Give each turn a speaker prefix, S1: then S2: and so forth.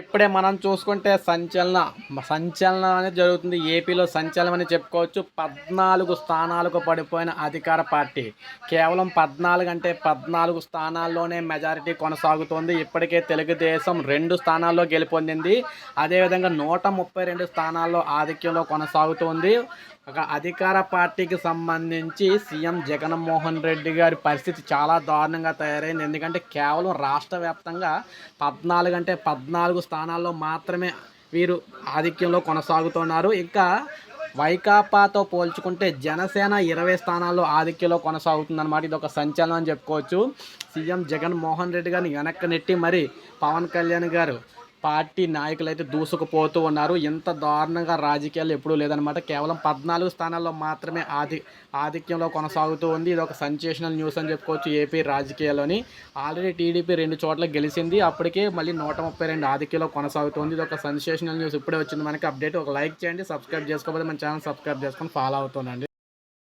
S1: ఇప్పుడే మనం చూసుకుంటే సంచలన. సంచలనం అనేది జరుగుతుంది. ఏపీలో సంచలనం అని చెప్పుకోవచ్చు. పద్నాలుగు స్థానాలకు పడిపోయిన అధికార పార్టీ. కేవలం పద్నాలుగు అంటే పద్నాలుగు స్థానాల్లోనే మెజారిటీ కొనసాగుతోంది. ఇప్పటికే తెలుగుదేశం రెండు స్థానాల్లో గెలుపొందింది. అదేవిధంగా నూట ముప్పై రెండు స్థానాల్లో ఆధిక్యంలో కొనసాగుతోంది. ఒక అధికార పార్టీకి సంబంధించి సీఎం జగన్మోహన్ రెడ్డి గారి పరిస్థితి చాలా దారుణంగా తయారైంది. ఎందుకంటే కేవలం రాష్ట్ర వ్యాప్తంగా పద్నాలుగు అంటే పద్నాలుగు స్థానాల్లో మాత్రమే వీరు ఆధిక్యంలో కొనసాగుతున్నారు. ఇంకా వైకాపాతో పోల్చుకుంటే జనసేన ఇరవై స్థానాల్లో ఆధిక్యంలో కొనసాగుతుందన్నమాట. ఇది ఒక సంచలనం అని చెప్పుకోవచ్చు. సీఎం జగన్మోహన్ రెడ్డి గారిని వెనక్కి నెట్టి మరి పవన్ కళ్యాణ్ గారు పార్టీ నాయకులు అయితే దూసుకుపోతూ ఉన్నారు. ఇంత దారుణంగా రాజకీయాలు ఎప్పుడూ లేదనమాట కేవలం పద్నాలుగు స్థానాల్లో మాత్రమే ఆధి ఆధిక్యంలో కొనసాగుతూ ఉంది. ఇది ఒక సెన్సేషనల్ న్యూస్ అని చెప్పుకోవచ్చు ఏపీ రాజకీయాల్లోని. ఆల్రెడీ టీడీపీ రెండు చోట్ల గెలిచింది. అప్పటికే మళ్ళీ నూట ముప్పై రెండు ఆధిక్యంలో కొనసాగుతుంది. ఇది ఒక సెన్సేషనల్ న్యూస్ ఇప్పుడే వచ్చింది. మనకి అప్డేట్ ఒక లైక్ చేయండి. సబ్స్క్రైబ్ చేసుకోకపోతే మన ఛానల్ సబ్స్క్రైబ్ చేసుకొని ఫాలో అవుతుందండి